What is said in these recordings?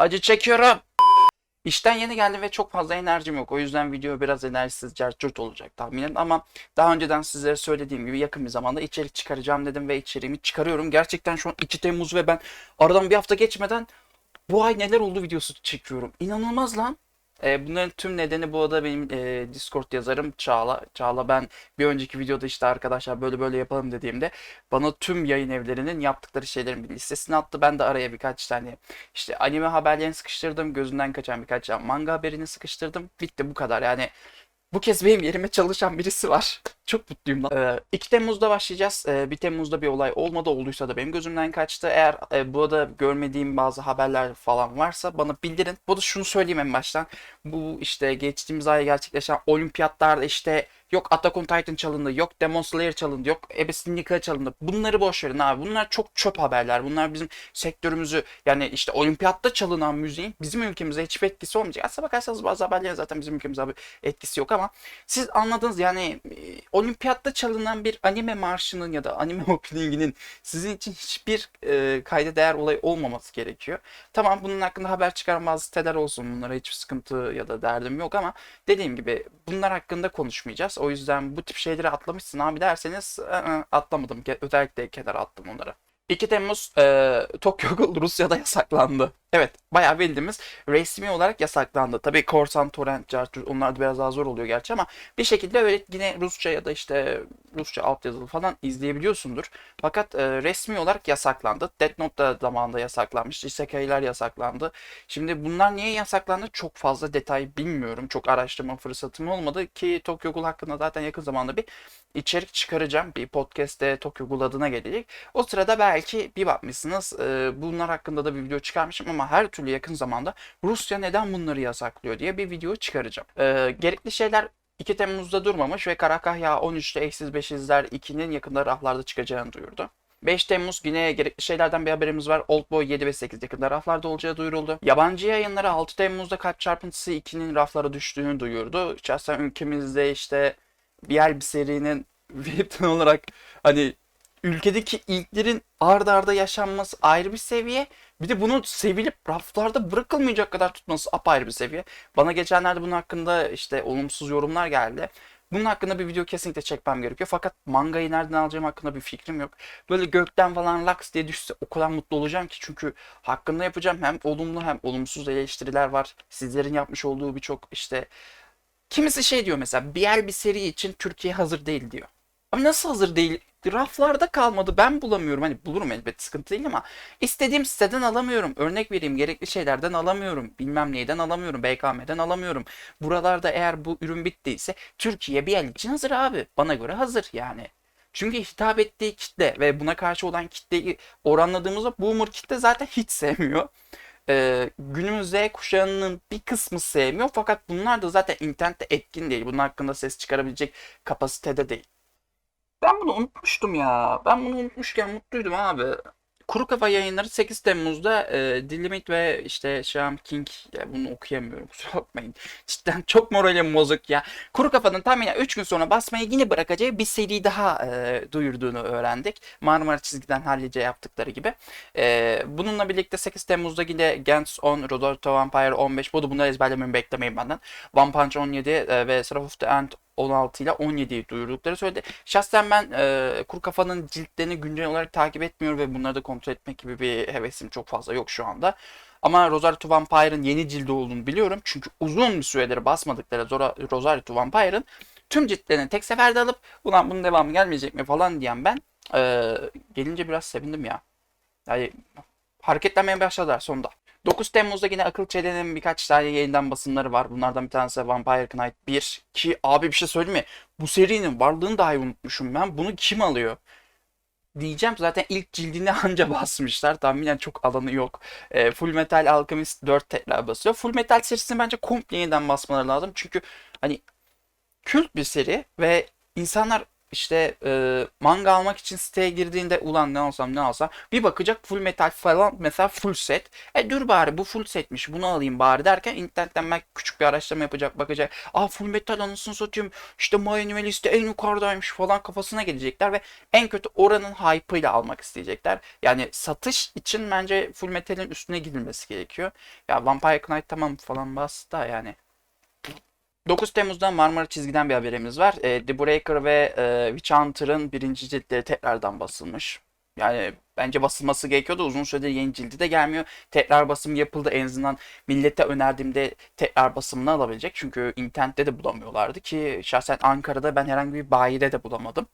Acı çekiyorum. İşten yeni geldim ve çok fazla enerjim yok. O yüzden video biraz enerjisiz, carçurt olacak tahminen. Ama daha önceden sizlere söylediğim gibi yakın bir zamanda içerik çıkaracağım dedim ve içeriğimi çıkarıyorum. Gerçekten şu an 2 Temmuz ve ben aradan bir hafta geçmeden bu ay neler oldu videosu çekiyorum. İnanılmaz lan. E, bunların tüm nedeni bu arada benim e, Discord yazarım Çağla. Çağla ben bir önceki videoda işte arkadaşlar böyle böyle yapalım dediğimde bana tüm yayın evlerinin yaptıkları şeylerin bir listesini attı. Ben de araya birkaç tane işte anime haberlerini sıkıştırdım. Gözünden kaçan birkaç tane manga haberini sıkıştırdım. Bitti bu kadar yani. Bu kez benim yerime çalışan birisi var. Çok mutluyum lan. Ee, 2 Temmuz'da başlayacağız. Ee, 1 Temmuz'da bir olay olmadı. Olduysa da benim gözümden kaçtı. Eğer e, bu arada görmediğim bazı haberler falan varsa bana bildirin. Bu da şunu söyleyeyim en baştan. Bu işte geçtiğimiz ay gerçekleşen olimpiyatlarda işte yok Attack on Titan çalındı, yok Demon Slayer çalındı, yok Abyssal Nika çalındı. Bunları boş verin abi. Bunlar çok çöp haberler. Bunlar bizim sektörümüzü yani işte olimpiyatta çalınan müziğin bizim ülkemize hiçbir etkisi olmayacak. Aslına bakarsanız bazı haberlerin zaten bizim ülkemize bir etkisi yok ama siz anladınız yani e, olimpiyatta çalınan bir anime marşının ya da anime openinginin sizin için hiçbir e, kayda değer olay olmaması gerekiyor. Tamam bunun hakkında haber çıkaran bazı siteler olsun. Bunlara hiçbir sıkıntı ya da derdim yok ama dediğim gibi bunlar hakkında konuşmayacağız. O yüzden bu tip şeyleri atlamışsın abi derseniz atlamadım. Özellikle kenara attım onları. 2 Temmuz e, Tokyo Ghoul Rusya'da yasaklandı. Evet bayağı bildiğimiz resmi olarak yasaklandı. Tabii korsan, torrent, cartür onlar da biraz daha zor oluyor gerçi ama bir şekilde öyle yine Rusça ya da işte Rusça altyazılı falan izleyebiliyorsundur. Fakat e, resmi olarak yasaklandı. Death Note da zamanında yasaklanmış. Isekai'ler yasaklandı. Şimdi bunlar niye yasaklandı çok fazla detay bilmiyorum. Çok araştırma fırsatım olmadı ki Tokyo Ghoul hakkında zaten yakın zamanda bir içerik çıkaracağım. Bir podcast'te Tokyo Ghoul adına gelecek. O sırada belki bir bakmışsınız e, bunlar hakkında da bir video çıkarmışım ama her türlü yakın zamanda Rusya neden bunları yasaklıyor diye bir video çıkaracağım. E, gerekli şeyler 2 Temmuz'da durmamış ve Karakahya 13'te eksiz 5 izler 2'nin yakında raflarda çıkacağını duyurdu. 5 Temmuz yine gerekli şeylerden bir haberimiz var. Oldboy 7 ve 8 yakında raflarda olacağı duyuruldu. Yabancı yayınları 6 Temmuz'da Kalp Çarpıntısı 2'nin raflara düştüğünü duyurdu. Şahsen ülkemizde işte bir serinin webten olarak hani ülkedeki ilklerin ard arda yaşanması ayrı bir seviye. Bir de bunu sevilip raflarda bırakılmayacak kadar tutması apayrı bir seviye. Bana geçenlerde bunun hakkında işte olumsuz yorumlar geldi. Bunun hakkında bir video kesinlikle çekmem gerekiyor. Fakat mangayı nereden alacağım hakkında bir fikrim yok. Böyle gökten falan laks diye düşse o kadar mutlu olacağım ki. Çünkü hakkında yapacağım hem olumlu hem olumsuz eleştiriler var. Sizlerin yapmış olduğu birçok işte Kimisi şey diyor mesela bir bir seri için Türkiye hazır değil diyor. Abi nasıl hazır değil? Raflarda kalmadı. Ben bulamıyorum. Hani bulurum elbet sıkıntı değil ama istediğim siteden alamıyorum. Örnek vereyim gerekli şeylerden alamıyorum. Bilmem neyden alamıyorum. BKM'den alamıyorum. Buralarda eğer bu ürün bittiyse Türkiye bir el için hazır abi. Bana göre hazır yani. Çünkü hitap ettiği kitle ve buna karşı olan kitleyi oranladığımızda boomer kitle zaten hiç sevmiyor e, günümüz Z kuşağının bir kısmı sevmiyor fakat bunlar da zaten internette etkin değil. Bunun hakkında ses çıkarabilecek kapasitede değil. Ben bunu unutmuştum ya. Ben bunu unutmuşken mutluydum abi. Kuru Kafa yayınları 8 Temmuz'da e, Dilimit ve işte Sham King ya bunu okuyamıyorum kusura bakmayın. Cidden çok moralim bozuk ya. Kuru Kafa'nın tahminen 3 gün sonra basmayı yine bırakacağı bir seri daha e, duyurduğunu öğrendik. Marmara çizgiden hallice yaptıkları gibi. E, bununla birlikte 8 Temmuz'da yine Gantz 10, Rodolfo Vampire 15. Bu da bunları ezberlememi beklemeyin benden. One Punch 17 e, ve Seraph of the End 16 ile 17'yi duyurdukları söyledi. Şahsen ben e, Kuru Kafa'nın ciltlerini güncel olarak takip etmiyorum ve bunları da kontrol etmek gibi bir hevesim çok fazla yok şu anda. Ama Rosario Vampire'ın yeni cildi olduğunu biliyorum. Çünkü uzun bir süredir basmadıkları Zora, Rosario Vampire'ın tüm ciltlerini tek seferde alıp ulan bunun devamı gelmeyecek mi falan diyen ben e, gelince biraz sevindim ya. Yani hareketlenmeye başladılar sonunda. 9 Temmuz'da yine Akıl Çelen'in birkaç tane yayından basımları var. Bunlardan bir tanesi Vampire Knight 1. Ki abi bir şey söyleyeyim mi? Bu serinin varlığını dahi unutmuşum ben. Bunu kim alıyor? Diyeceğim zaten ilk cildini anca basmışlar. Tahminen çok alanı yok. E, Full Metal Alchemist 4 tekrar basıyor. Full Metal serisini bence komple yeniden basmaları lazım. Çünkü hani kült bir seri ve insanlar işte e, manga almak için siteye girdiğinde ulan ne alsam ne alsam bir bakacak full metal falan mesela full set. E dur bari bu full setmiş bunu alayım bari derken internetten belki küçük bir araştırma yapacak bakacak. Aa full metal anasını satayım işte manuel liste en yukarıdaymış falan kafasına gelecekler ve en kötü oranın hype'ıyla almak isteyecekler. Yani satış için bence full metalin üstüne gidilmesi gerekiyor. Ya Vampire Knight tamam falan bastı da yani 9 Temmuz'da Marmara Çizgi'den bir haberimiz var. E, The Breaker ve e, Witch Hunter'ın birinci ciltleri tekrardan basılmış. Yani bence basılması gerekiyordu. Uzun süredir yeni cildi de gelmiyor. Tekrar basım yapıldı. En azından millete önerdiğimde tekrar basımını alabilecek. Çünkü internette de bulamıyorlardı ki şahsen Ankara'da ben herhangi bir bayide de bulamadım.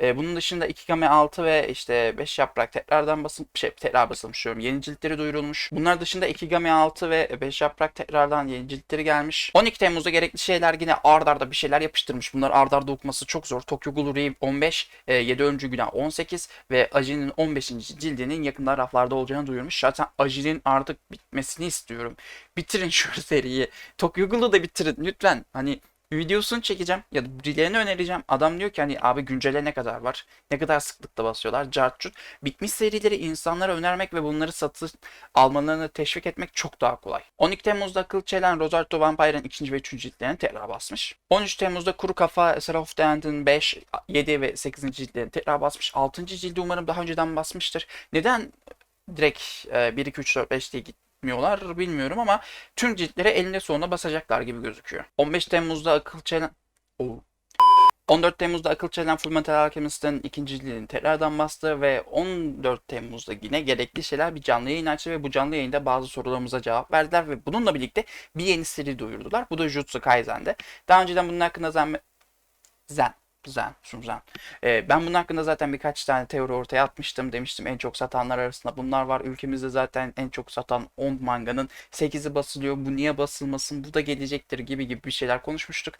E, bunun dışında 2 game 6 ve işte 5 yaprak tekrardan basım şey tekrar basılmış diyorum. Yeni ciltleri duyurulmuş. Bunlar dışında 2 game 6 ve 5 yaprak tekrardan yeni ciltleri gelmiş. 12 Temmuz'da gerekli şeyler yine ard arda bir şeyler yapıştırmış. Bunlar ard arda okuması çok zor. Tokyo Ghoul Rave 15, e, 7 öncü günah 18 ve Aji'nin 15. cildinin yakında raflarda olacağını duyurmuş. Zaten Aji'nin artık bitmesini istiyorum. Bitirin şu seriyi. Tokyo Ghoul'u da bitirin lütfen. Hani videosunu çekeceğim ya da birilerine önereceğim. Adam diyor ki hani abi güncele ne kadar var? Ne kadar sıklıkla basıyorlar? Cartçut. Bitmiş serileri insanlara önermek ve bunları satın almalarını teşvik etmek çok daha kolay. 12 Temmuz'da akıl çelen Roberto Vampire'ın ikinci ve üçüncü ciltlerini tekrar basmış. 13 Temmuz'da Kuru Kafa Esra of the End'in 5, 7 ve 8. ciltlerini tekrar basmış. 6. cildi umarım daha önceden basmıştır. Neden direkt e, 1, 2, 3, 4, 5 diye git yapmıyorlar bilmiyorum ama tüm ciltleri elinde sonuna basacaklar gibi gözüküyor. 15 Temmuz'da akıl çelen... Oo. 14 Temmuz'da Akıl Çelen Fullmetal Alchemist'in ikinci cildini tekrardan bastı ve 14 Temmuz'da yine gerekli şeyler bir canlı yayın açtı ve bu canlı yayında bazı sorularımıza cevap verdiler ve bununla birlikte bir yeni seri duyurdular. Bu da Jutsu Kaisen'de. Daha önceden bunun hakkında zen... Zen. Zen, Zen. Ee, ben bunun hakkında zaten birkaç tane teori ortaya atmıştım. Demiştim en çok satanlar arasında bunlar var. Ülkemizde zaten en çok satan 10 manganın 8'i basılıyor. Bu niye basılmasın? Bu da gelecektir gibi gibi bir şeyler konuşmuştuk.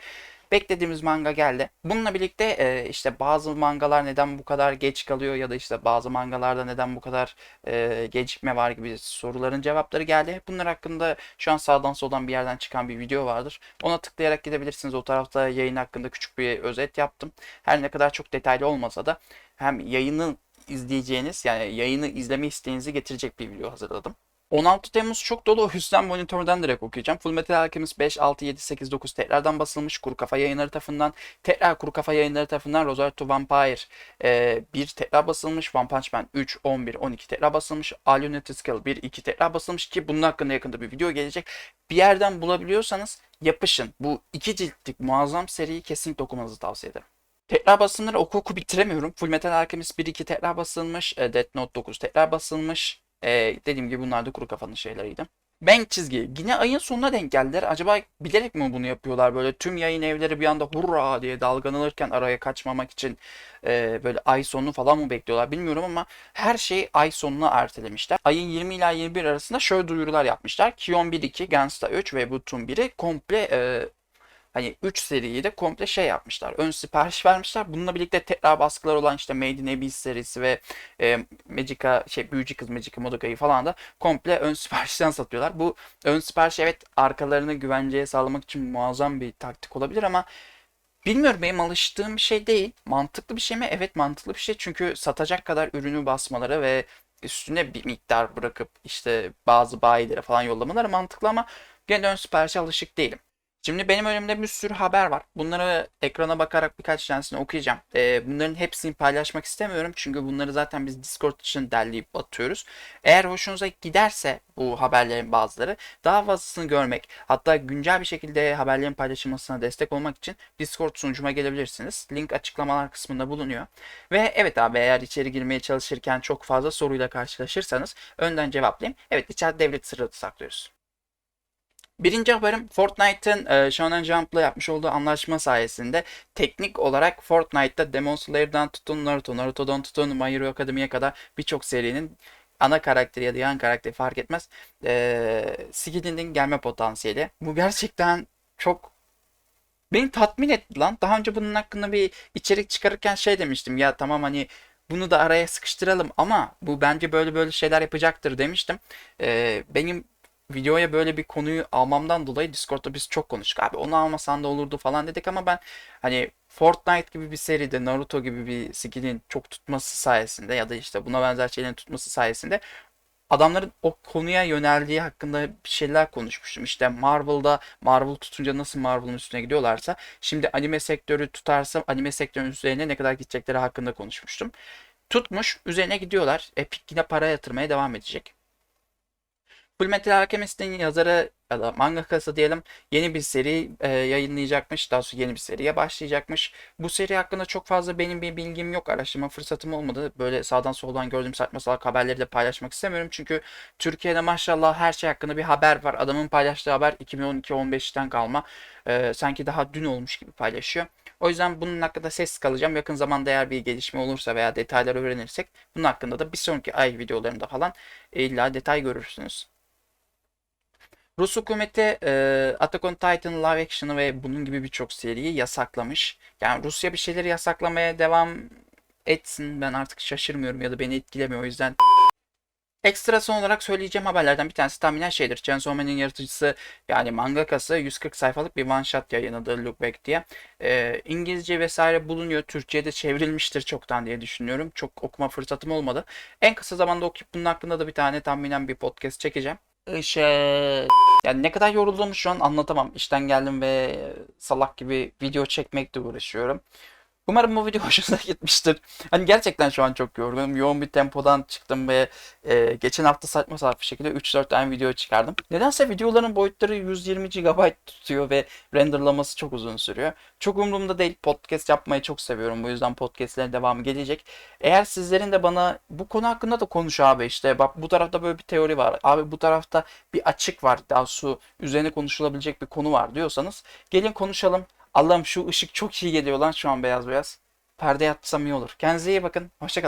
Beklediğimiz manga geldi. Bununla birlikte e, işte bazı mangalar neden bu kadar geç kalıyor ya da işte bazı mangalarda neden bu kadar e, gecikme var gibi soruların cevapları geldi. Bunlar hakkında şu an sağdan soldan bir yerden çıkan bir video vardır. Ona tıklayarak gidebilirsiniz. O tarafta yayın hakkında küçük bir özet yaptım. Her ne kadar çok detaylı olmasa da hem yayını izleyeceğiniz yani yayını izleme isteğinizi getirecek bir video hazırladım. 16 Temmuz çok dolu. O yüzden monitörden direkt okuyacağım. Full Metal Alchemist 5, 6, 7, 8, 9 tekrardan basılmış. Kuru Kafa yayınları tarafından. Tekrar Kuru Kafa yayınları tarafından Rosario Vampire e, 1 tekrar basılmış. One Punch Man 3, 11, 12 tekrar basılmış. All Unity Skill 1, 2 tekrar basılmış ki bunun hakkında yakında bir video gelecek. Bir yerden bulabiliyorsanız yapışın. Bu iki ciltlik muazzam seriyi kesinlikle okumanızı tavsiye ederim. Tekrar basımları oku oku bitiremiyorum. Full Metal Alchemist 1, 2 tekrar basılmış. E, Death Note 9 tekrar basılmış. Ee, dediğim gibi bunlar da kuru kafanın şeyleriydi. Bank çizgi. Yine ayın sonuna denk geldiler. Acaba bilerek mi bunu yapıyorlar? Böyle tüm yayın evleri bir anda hurra diye dalgalanırken araya kaçmamak için e, böyle ay sonunu falan mı bekliyorlar bilmiyorum ama her şeyi ay sonuna ertelemişler. Ayın 20 ila 21 arasında şöyle duyurular yapmışlar. Kion 1-2, Gangsta 3 ve Butum 1'i komple e, hani 3 seriyi de komple şey yapmışlar. Ön sipariş vermişler. Bununla birlikte tekrar baskılar olan işte Made in Abyss serisi ve e, Magica şey Büyücü Kız Magica Modoka'yı falan da komple ön siparişten satıyorlar. Bu ön sipariş evet arkalarını güvenceye sağlamak için muazzam bir taktik olabilir ama Bilmiyorum benim alıştığım bir şey değil. Mantıklı bir şey mi? Evet mantıklı bir şey. Çünkü satacak kadar ürünü basmaları ve üstüne bir miktar bırakıp işte bazı bayilere falan yollamaları mantıklı ama gene ön siparişe alışık değilim. Şimdi benim önümde bir sürü haber var. Bunları ekrana bakarak birkaç tanesini okuyacağım. Ee, bunların hepsini paylaşmak istemiyorum. Çünkü bunları zaten biz Discord için derleyip atıyoruz. Eğer hoşunuza giderse bu haberlerin bazıları daha fazlasını görmek hatta güncel bir şekilde haberlerin paylaşılmasına destek olmak için Discord sunucuma gelebilirsiniz. Link açıklamalar kısmında bulunuyor. Ve evet abi eğer içeri girmeye çalışırken çok fazla soruyla karşılaşırsanız önden cevaplayayım. Evet içeride devlet sırrı saklıyoruz. Birinci haberim Fortnite'ın e, Shonen Jump'la yapmış olduğu anlaşma sayesinde teknik olarak Fortnite'da Demon Slayer'dan tutun Naruto, Naruto'dan tutun My Hero Academy'ye kadar birçok serinin ana karakteri ya da yan karakteri fark etmez e, skillinin gelme potansiyeli. Bu gerçekten çok beni tatmin etti lan. Daha önce bunun hakkında bir içerik çıkarırken şey demiştim ya tamam hani bunu da araya sıkıştıralım ama bu bence böyle böyle şeyler yapacaktır demiştim. E, benim videoya böyle bir konuyu almamdan dolayı Discord'da biz çok konuştuk. Abi onu almasan da olurdu falan dedik ama ben hani Fortnite gibi bir seride Naruto gibi bir skill'in çok tutması sayesinde ya da işte buna benzer şeylerin tutması sayesinde adamların o konuya yöneldiği hakkında bir şeyler konuşmuştum. İşte Marvel'da Marvel tutunca nasıl Marvel'ın üstüne gidiyorlarsa şimdi anime sektörü tutarsa anime sektörünün üzerine ne kadar gidecekleri hakkında konuşmuştum. Tutmuş üzerine gidiyorlar. Epic yine para yatırmaya devam edecek. Fullmetal Alchemist'in yazarı ya da mangakası diyelim yeni bir seri e, yayınlayacakmış. Daha sonra yeni bir seriye başlayacakmış. Bu seri hakkında çok fazla benim bir bilgim yok. Araştırma fırsatım olmadı. Böyle sağdan soldan gördüğüm saçma salak haberleri de paylaşmak istemiyorum. Çünkü Türkiye'de maşallah her şey hakkında bir haber var. Adamın paylaştığı haber 2012-15'ten kalma. E, sanki daha dün olmuş gibi paylaşıyor. O yüzden bunun hakkında ses kalacağım. Yakın zamanda eğer bir gelişme olursa veya detaylar öğrenirsek bunun hakkında da bir sonraki ay videolarında falan illa detay görürsünüz. Rus hükümeti e, Attack on Titan live action'ı ve bunun gibi birçok seriyi yasaklamış. Yani Rusya bir şeyleri yasaklamaya devam etsin. Ben artık şaşırmıyorum ya da beni etkilemiyor. O yüzden Ekstra son olarak söyleyeceğim haberlerden bir tanesi tahminen şeydir. Chainsaw Man'in yaratıcısı yani mangakası 140 sayfalık bir one shot yayınladı Look Back diye. Ee, İngilizce vesaire bulunuyor. Türkçe'ye çevrilmiştir çoktan diye düşünüyorum. Çok okuma fırsatım olmadı. En kısa zamanda okuyup bunun hakkında da bir tane tahminen bir podcast çekeceğim. Şey, yani ne kadar yorulduğumu şu an anlatamam. İşten geldim ve salak gibi video çekmekle uğraşıyorum. Umarım bu video hoşunuza gitmiştir. Hani gerçekten şu an çok yorgunum. Yoğun bir tempodan çıktım ve e, geçen hafta saçma sapan bir şekilde 3-4 tane video çıkardım. Nedense videoların boyutları 120 GB tutuyor ve renderlaması çok uzun sürüyor. Çok umurumda değil. Podcast yapmayı çok seviyorum. Bu yüzden podcastlerin devamı gelecek. Eğer sizlerin de bana bu konu hakkında da konuş abi işte bak bu tarafta böyle bir teori var. Abi bu tarafta bir açık var. Daha su üzerine konuşulabilecek bir konu var diyorsanız gelin konuşalım. Allah'ım şu ışık çok iyi geliyor lan şu an beyaz beyaz. Perde yatsam iyi olur. Kendinize iyi bakın. Hoşçakalın.